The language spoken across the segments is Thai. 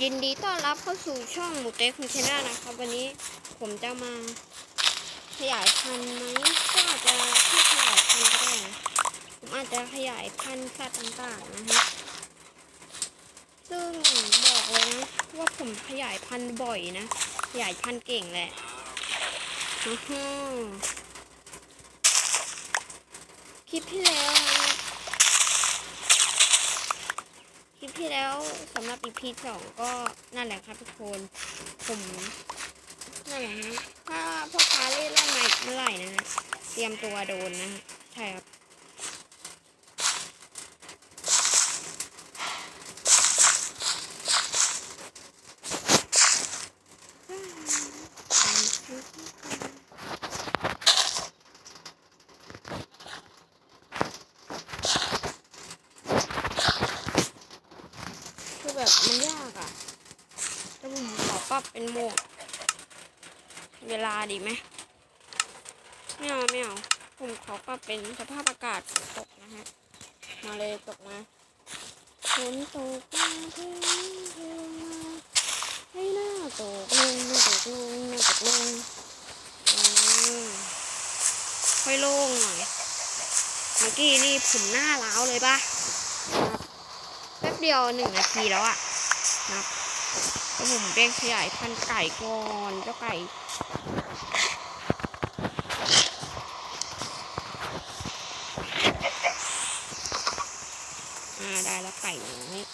ยินดีต้อนรับเข้าสู่ช่องหมูเต้คุณชนะนะครับ วันนี้ผมจะมาขยายพันธุ์ไหมก็อาจจะที่ขยายพันธุ์ก็ได้นะผมอาจจะขยายพันธุ์สัตว์ต่างๆนะฮะซึ่งบอกเลยนะว่าผมขยายพันธุ์บ่อยนะขยายพันธุ์เก่งแหละอื้อหือคลิปที่แล้วนะ คลิปที่แล้วสำหรับอีพีสองก็นั่นแหละครับทุกคนผมนั่นแหละฮะถ้าพ่อค้าเล่นลั่นมาอีกเมื่อไหร่นะฮะเตรียมตัวโดนนะฮะใช่ครับ คือแบบมันยากอะ่ะถ้าผมขอปรับเป็นโหมดเวลาดีไหมไม่เอาไม่เอาผมขอปรับเป็นสภาพอากาศฝนตกนะฮะ มาเลยตกมาฝนตกมาเทมาเทมาให้หน้าตกลงหน้าตกลงหน้าตกลงอืมค่อยโล่งหน่อยเมื่อกี้นี่ผมหน้าล้าวเลยปะ เดียวหนึ่งนาทีแล้วอะนะแล้วผมเร่งขยายพันธุ์ไก่ก่อนเจ้าไก่อาได้แล้วไก่น้อย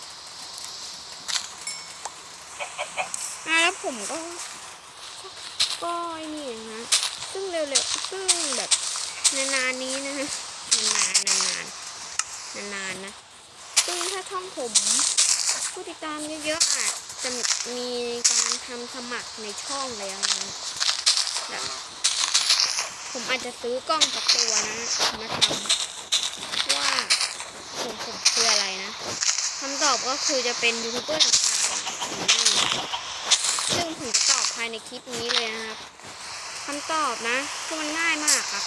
อ่าแล้วผมก็ก็ไอ้นี่นะฮะซึ่งเร็วๆซึ่งแบบนานๆนี้นะฮะนานๆนานๆนานๆนะ ช่องผมผู้ติดตามเยอะๆอาจจะมีการทำสมัครในช่องเลยอะนะแบบผมอาจจะซื้อกล้องกับตัวนะมาทำว่าผมผมคืออะไรนะคำตอบก็คือจะเป็นยูทูบเบอร์ต่างๆซึ่งผมจะตอบภายในคลิปนี้เลยนะครับคำตอบนะคือมันง่ายมากครับ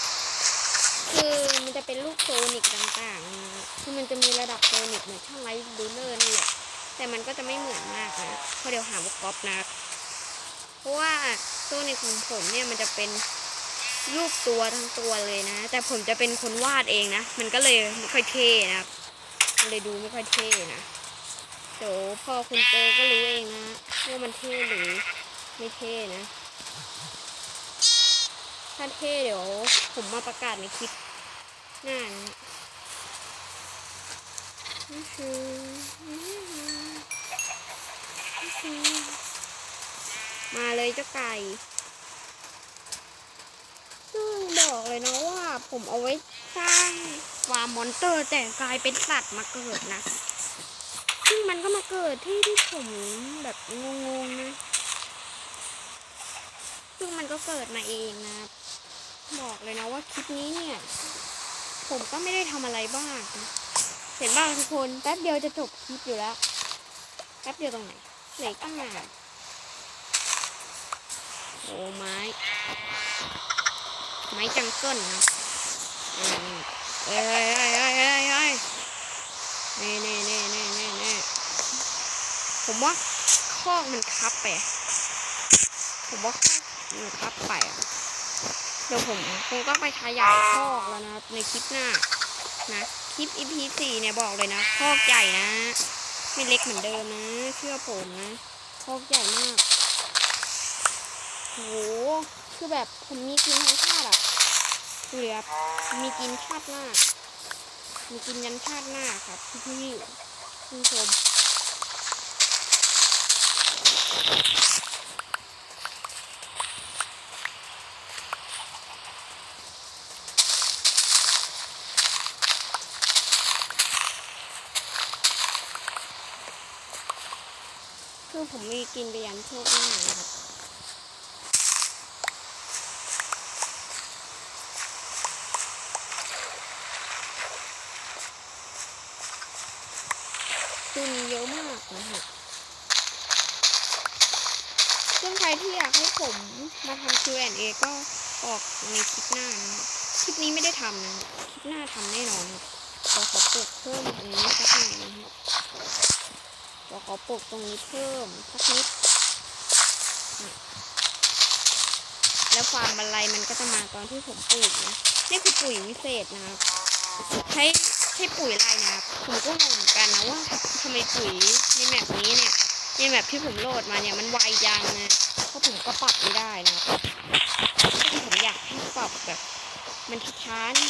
คือมันจะเป็นลูกโซนิกต่างๆ คือมันจะมีระดับโซนิกเหมือนช่องไลฟ์ดูเลอร์นั่นแหละ แต่มันก็จะไม่เหมือนมากนะเพราะเดี๋ยวหาว่าก๊อปนะ เพราะว่าโซนิกของผมเนี่ยมันจะเป็นรูปตัวทั้งตัวเลยนะ แต่ผมจะเป็นคนวาดเองนะ มันก็เลยไม่ค่อยเท่นะครับมันเลยดูไม่ค่อยเท่นะ เดี๋ยวพอคุณเจอก็รู้เองนะว่ามันเท่หรือไม่เท่นะ ถ้าเท่เดี๋ยว ผมมาประกาศในคลิปหน้านะนี่คือมาเลยเจ้าไก่ซึ่งบอกเลยนะว่าผมเอาไว้สร้างฟาร์มมอนเตอร์แต่กลายเป็นสัตว์มาเกิดนะ ซึ่งมันก็มาเกิดที่ที่ผมแบบงงๆนะ ซึ่งมันก็เกิดมาเองนะบอกเลยนะว่าคลิปนี้เนี่ย ผมก็ไม่ได้ทำอะไรบ้างเห็นบ้างทุกคนแป๊บเดียวจะจบคลิปอยู่แล้วแป๊บเดียวตรงไหนเหล็กตั้งนานโอ้ไม้ ไม้จังเกิลนะเอ้ยเอ้ยเอ้ยเอ้ยเอ้ยเอ้ยนี่นี่นี่นี่นี่นี่ผมว่าคอกมันคับไปผมว่าคอก มันคับไปอะ เดี๋ยวผมคงต้องไปขยายคอกแล้วนะในคลิปหน้า นะ คลิป EP สี่เนี่ยบอกเลยนะคอกใหญ่นะ ไม่เล็กเหมือนเดิมนะ เชื่อผมนะคอกใหญ่มากโหคือแบบผมมีกินทั้งชาติอะดูดิครับมีกินชาติหน้า มีกินยันชาติหน้าครับพี่พี่ๆคุณผู้ชม คือผมมีกินไปยันโชคหน้านะครับคือมีเยอะมากนะฮะซึ่งใครที่อยากให้ผมมาทำ Q&A ก็ออกในคลิปหน้านะฮะคลิปนี้ไม่ได้ทำนะคลิปหน้าทำแน่นอนครับขอขอปลูกเพิ่มอันนี้สักหน่อยนะฮะ เราขอปลูกตรงนี้เพิ่มสักนิด แล้วความบันไลมันก็จะมาตอนที่ผมปลูกนะนี่คือปุ๋ยวิเศษนะครับ ใช้ใช้ปุ๋ยอะไรนะครับ ผมก็งงเหมือนกันนะว่าทำไมปุ๋ยในแมปนี้เนี่ยในแมปที่ผมโหลดมาเนี่ยมันไวจังนะเพราะผมก็ปรับไม่ได้นะครับที่ผมอยากให้ปรับแบบ มันช้าๆนี่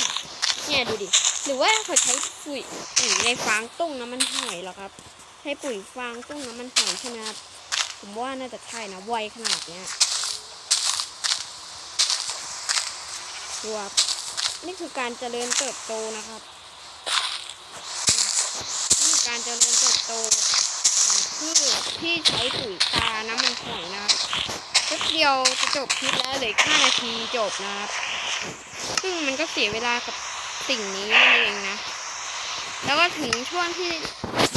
เนี่ยดูดิ หรือว่าเขาใช้ปุ๋ยปุ๋ยในฟางตุ้งน้ำมันหอยหรอครับ ใช้ปุ๋ยฟางตุ้งน้ำมันหอยใช่ไหมครับผมว่าน่าจะใช่นะไวขนาดเนี้ยดูครับนี่คือการเจริญเติบโตนะครับนี่คือการเจริญเติบโตของพืชที่ใช้ปุ๋ยตาน้ำมันหอยนะครับแป๊บเดียวจะจบคลิปแล้วเลืออก5นาทีจบนะครับซึ่งมันก็เสียเวลากับสิ่งนี้นั่นเองนะ แล้วก็ถึงช่วงที่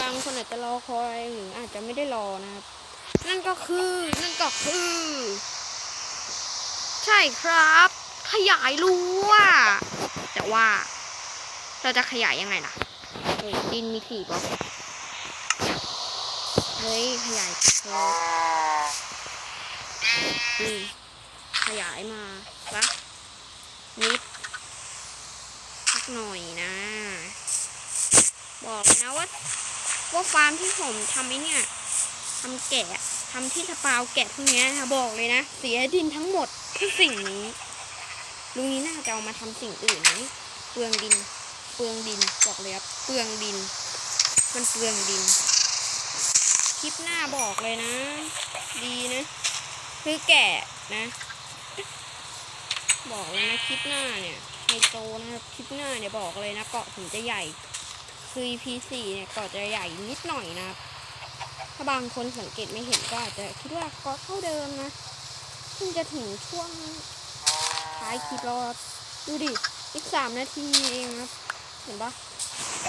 างคนอาจจะรอคอยหรืออาจจะไม่ได้รอนะครับ นั่นก็คือนั่นก็คือ ใช่ครับ ขยายรั้วแต่ว่าเราจะขยายยังไงล่ะเฮ้ยดินมีสี่บล็อกเฮ้ยขยายเพิ่มอืมขยายมาสักนิดสักหน่อยนะ บอกนะว่า ว่าฟาร์มที่ผมทำไอ้เนี่ยทำแกะทำที่สปาวแกะพวกนี้นะบอกเลยนะ เสียดินทั้งหมดเพื่อสิ่งนี้ลุงนี้น่าจะเอามาทำสิ่งอื่นนะนี่เปลืองดิน เปลืองดินบอกเลยครับเปลืองดิน มันเปลืองดิน คลิปหน้าบอกเลยนะ ดีนะคือแกะนะ บอกเลยนะคลิปหน้าเนี่ยไฮโซนะครับคลิปหน้าเนี่ยบอกเลยนะเกาะถึงจะใหญ่ คือ EP 4เนี่ยเกาะจะใหญ่นิดหน่อยนะครับ ถ้าบางคนสังเกตไม่เห็นก็อาจจะคิดว่าเกาะเท่าเดิมนะเพิ่งจะถึงช่วงท้ายคลิปแล้วครับดูดิ อีกสามนาทีเองครับ เห็นปะ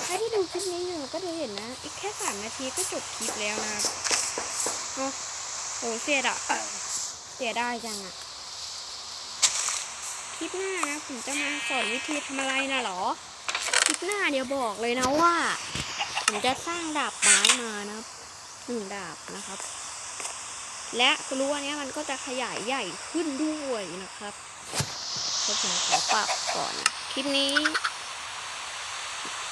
ใครที่ดูคลิปนี้อยู่ก็จะเห็นนะ อีกแค่สามนาทีก็จบคลิปแล้วนะครับเนาะโหเสียดอะเสียได้จังอะคลิปหน้านะ ผมจะมาสอนวิธีทำอะไรนะหรอ คลิปหน้าเดี๋ยวบอกเลยนะว่า ผมจะสร้างดาบไม้มานะครับหนึ่งดาบนะครับ และรั้วเนี้ยมันก็จะขยายใหญ่ขึ้นด้วยนะครับก็ผมขอปรับก่อนนะคลิปนี้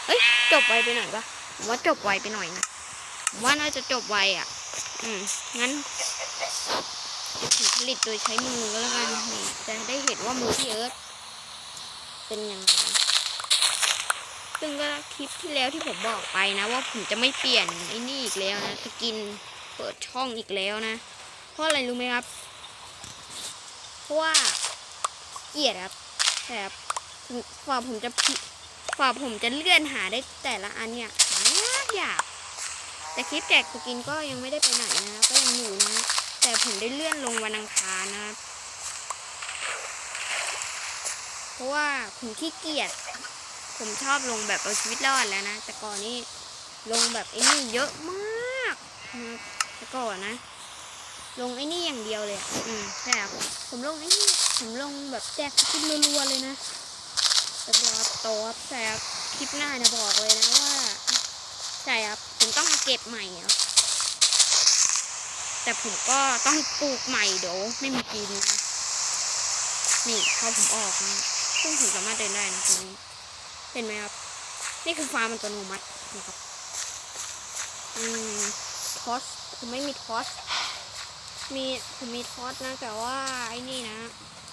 เอ้ยจบไวไปหน่อยปะว่าจบไวไปหน่อยนะว่าน่าจะจบไวอะ อืมงั้นผลผลิตโดยใช้มือแล้วกันจะได้เห็นว่ามือพี่เอิร์ธเป็นยังไง ซึ่งก็คลิปที่แล้วที่ผมบอกไปนะ ว่าผมจะไม่เปลี่ยนไอ้นี่อีกแล้วนะสกินเปิดช่องอีกแล้วนะ เพราะอะไรรู้ไหมครับ เพราะว่าเกลียดครับแต่ครับฝ่าผมจะฝ่าผมจะเลื่อนหาได้แต่ละอันเนี่ยหายากยากแต่คลิปแจกสกินก็ยังไม่ได้ไปไหนนะก็ยังอยู่นะแต่ผมได้เลื่อนลงวันอังคารนะครับเพราะว่าผมขี้เกียจ ผมชอบลงแบบเอาชีวิตรอดแล้วนะ แต่ก่อนนี้ลงแบบไอ้นี่เยอะมากนะแต่ก่อนนะ ลงไอ้นี่อย่างเดียวเลยอืมใช่ครับผมลงไอ้นี่ผมลงแบบแจกสกินรัวๆเลยนะแต่วครับโตครับใช่ครับคลิปหน้าจะบอกเลยนะว่าใช่ครับผมต้องมาเก็บใหม่ครับแต่ผมก็ต้องปลูกใหม่เดี๋ยวไม่มีกินนะนี่พอผมออกนะซึ่งผมสามารถเดินได้นะตรงนี้ เห็นไหมครับ นี่คือฟาร์มอัตโนมัตินะครับ อืมทอสผมไม่มีทอสมีผมมีทอสนะ แต่ว่าไอ้นี่นะ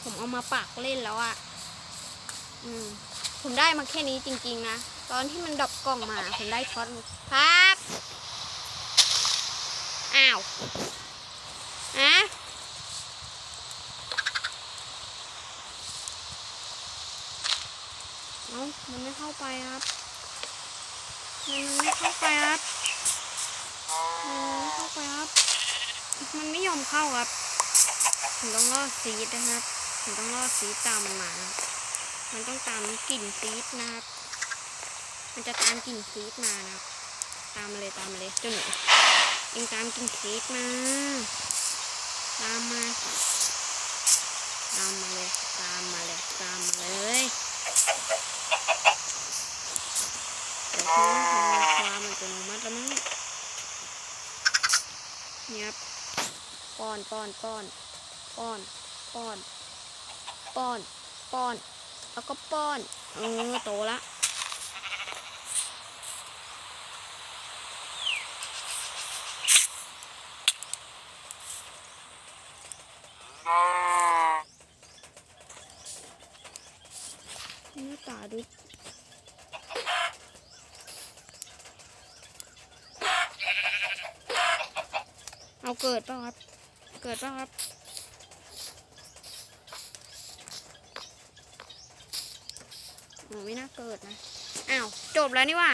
ผมเอามาปักเล่นแล้วอะอืม ผมได้มาแค่นี้จริง ๆ นะ ตอนที่มันดรอปกล่องมา ผมได้ทอสมาครับอ้าว อะ เอ้ามันไม่เข้าไปครับมันไม่เข้าไปครับมันไม่เข้าไปครับ มันไม่ยอมเข้าครับผมต้องล่อซีดนะครับผมต้องล่อซีดตามมันมา มันต้องตามกลิ่นซีดนะครับ มันจะตามกลิ่นซีดมานะครับ ตามมาเลยตามมาเลยเจ้าหนูเองตามกลิ่นซีดมา ตามมา ตามมาเลย ตามมาเลย ตามมาเลย คุณทำความอัตโนมัติแล้วมั้งเนี่ยครับป้อนป้อนป้อนป้อนป้อนป้อนป้อน แล้วก็ป้อน เออโตละหน้าตาดู เอาเกิดป่ะครับ เกิดป่ะครับ หนูไม่น่าเกิดนะ อ้าว จบแล้วนี่ว่า